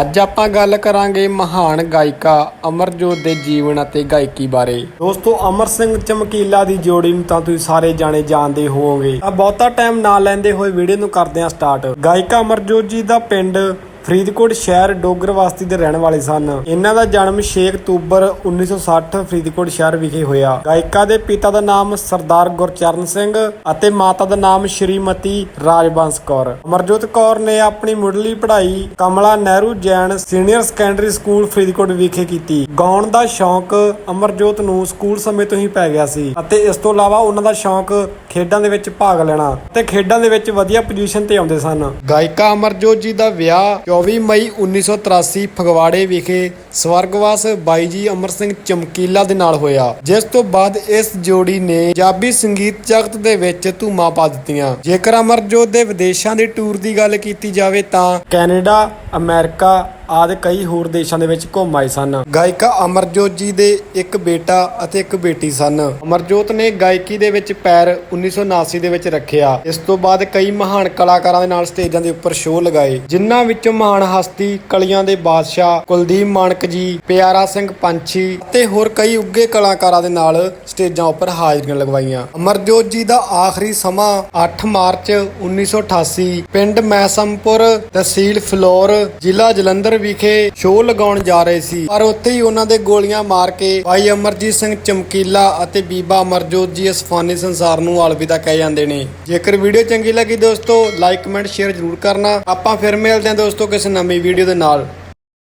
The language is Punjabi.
ਅੱਜ ਆਪਾਂ ਗੱਲ ਕਰਾਂਗੇ ਮਹਾਨ ਗਾਇਕਾ ਅਮਰਜੋਤ ਦੇ ਜੀਵਨ ਅਤੇ ਗਾਇਕੀ ਬਾਰੇ। ਦੋਸਤੋ, ਅਮਰ ਸਿੰਘ ਚਮਕੀਲਾ ਦੀ ਜੋੜੀ ਨੂੰ ਤਾਂ ਤੁਸੀਂ ਸਾਰੇ ਜਾਣੇ ਜਾਣਦੇ ਹੋਵੋਗੇ। ਆ ਬਹੁਤਾ ਟਾਈਮ ਨਾ ਲੈਂਦੇ ਹੋਏ ਵੀਡੀਓ ਨੂੰ ਕਰਦੇ ਹਾਂ ਸਟਾਰਟ ਗਾਇਕਾ ਅਮਰਜੋਤ ਜੀ ਦਾ ਪਿੰਡ ਫਰੀਦਕੋਟ ਸ਼ਹਿਰ ਡੋਗਰ ਡੋਗਰਵਾਸਤੀ ਦੇ ਰਹਿਣ ਵਾਲੇ ਸਨ। ਇਹਨਾਂ ਦਾ ਜਨਮ 6 ਅਕਤੂਬਰ 1960 ਫਰੀਦਕੋਟ ਸ਼ਹਿਰ ਵਿਖੇ ਹੋਇਆ। ਗਾਇਕਾ ਦੇ ਪਿਤਾ ਦਾ ਨਾਮ ਸਰਦਾਰ ਗੁਰਚਰਨ ਸਿੰਘ ਅਤੇ ਮਾਤਾ ਦਾ ਨਾਮ ਸ਼੍ਰੀਮਤੀ ਰਾਜਬੰਸ ਕੌਰ। ਅਮਰਜੋਤ ਕੌਰ ਨੇ ਆਪਣੀ ਮੁੱਢਲੀ ਪੜ੍ਹਾਈ Kamla Nehru Jain senior secondary school Faridkot ਵਿਖੇ ਕੀਤੀ। ਗਾਉਣ ਦਾ ਸ਼ੌਂਕ ਅਮਰਜੋਤ ਨੂੰ ਸਕੂਲ ਸਮੇਂ ਤੋਂ ਹੀ ਪੈ ਗਿਆ ਸੀ ਅਤੇ ਇਸ ਤੋਂ ਇਲਾਵਾ ਉਹਨਾਂ ਦਾ ਸ਼ੌਂਕ ਖੇਡਾਂ ਦੇ ਵਿੱਚ ਭਾਗ ਲੈਣਾ ਤੇ ਖੇਡਾਂ ਦੇ ਵਿੱਚ ਵਧੀਆ ਪੋਜੀਸ਼ਨ ਤੇ ਆਉਂਦੇ ਸਨ। ਗਾਇਕਾ ਅਮਰਜੋਤ ਜੀ ਦਾ ਵਿਆਹ 24 ਮਈ 1983 ਫਗਵਾੜੇ ਵਿਖੇ ਸਵਰਗਵਾਸ ਬਾਈ ਜੀ ਅਮਰ ਸਿੰਘ ਚਮਕੀਲਾ ਦੇ ਨਾਲ ਹੋਇਆ। ਜਿਸ ਤੋਂ ਬਾਅਦ ਇਸ ਜੋੜੀ ਨੇ ਪੰਜਾਬੀ ਸੰਗੀਤ ਜਗਤ ਦੇ ਵਿੱਚ ਧੂਮਾਂ ਪਾ ਦਿੱਤੀਆਂ। ਜੇਕਰ ਅਮਰਜੋਤ ਦੇ ਵਿਦੇਸ਼ਾਂ ਦੇ ਟੂਰ ਦੀ ਗੱਲ ਕੀਤੀ ਜਾਵੇ ਤਾਂ ਕੈਨੇਡਾ, ਅਮਰੀਕਾ ਆਦਿ ਕਈ ਹੋਰ ਦੇਸ਼ਾਂ ਦੇ ਵਿੱਚ ਘੁੰਮ ਆਏ ਸਨ। ਗਾਇਕਾ ਅਮਰਜੋਤ ਜੀ ਦੇ ਇੱਕ ਬੇਟਾ ਅਤੇ ਇੱਕ ਬੇਟੀ ਸਨ। ਅਮਰਜੋਤ ਨੇ ਗਾਇਕੀ ਦੇ ਵਿੱਚ ਪੈਰ 1979 ਦੇ ਵਿੱਚ ਰੱਖਿਆ। ਇਸ ਤੋਂ ਬਾਅਦ ਕਈ ਮਹਾਨ ਕਲਾਕਾਰਾਂ ਦੇ ਨਾਲ ਸਟੇਜਾਂ ਦੇ ਉੱਪਰ ਸ਼ੋਅ ਲਗਾਏ। ਜਿਨ੍ਹਾਂ ਵਿੱਚੋਂ ਮਹਾਨ ਹਸਤੀ ਕਲੀਆਂ ਦੇ ਬਾਦਸ਼ਾਹ ਕੁਲਦੀਪ ਮਾਨਕ ਜੀ, ਪਿਆਰਾ ਸਿੰਘ ਪੰਛੀ ਅਤੇ ਹੋਰ ਕਈ ਉੱਗੇ ਕਲਾਕਾਰਾਂ ਦੇ ਨਾਲ ਸਟੇਜਾਂ ਉੱਪਰ ਹਾਜ਼ਰੀਆਂ ਲਗਵਾਈਆਂ। ਅਮਰਜੋਤ ਜੀ ਦਾ ਆਖਰੀ ਸਮਾਂ 8 ਮਾਰਚ 1988 ਪਿੰਡ ਮੈਸਮਪੁਰ, ਤਹਿਸੀਲ ਫਲੋਰ, ਜ਼ਿਲ੍ਹਾ ਜਲੰਧਰ ਵਿਖੇ ਸ਼ੋਅ ਲਗਾਉਣ ਜਾ ਰਹੇ ਸੀ। ਪਰ ਉੱਥੇ ਹੀ ਉਹਨਾਂ ਦੇ ਗੋਲੀਆਂ ਮਾਰ ਕੇ ਭਾਈ ਅਮਰਜੀਤ ਸਿੰਘ ਚਮਕੀਲਾ ਅਤੇ ਬੀਬਾ ਅਮਰਜੋਤ ਜੀ ਇਸ ਫਾਨੀ ਸੰਸਾਰ ਨੂੰ ਅਲਵਿਦਾ ਕਹਿ ਜਾਂਦੇ ਨੇ। ਜੇਕਰ ਵੀਡੀਓ ਚੰਗੀ ਲੱਗੀ ਦੋਸਤੋ ਲਾਈਕ ਕਮੈਂਟ ਸ਼ੇਅਰ ਜ਼ਰੂਰ ਕਰਨਾ। ਆਪਾਂ ਫਿਰ ਮਿਲਦੇ ਹਾਂ ਦੋਸਤੋ ਕਿਸੇ ਨਵੀਂ ਵੀਡੀਓ ਦੇ ਨਾਲ।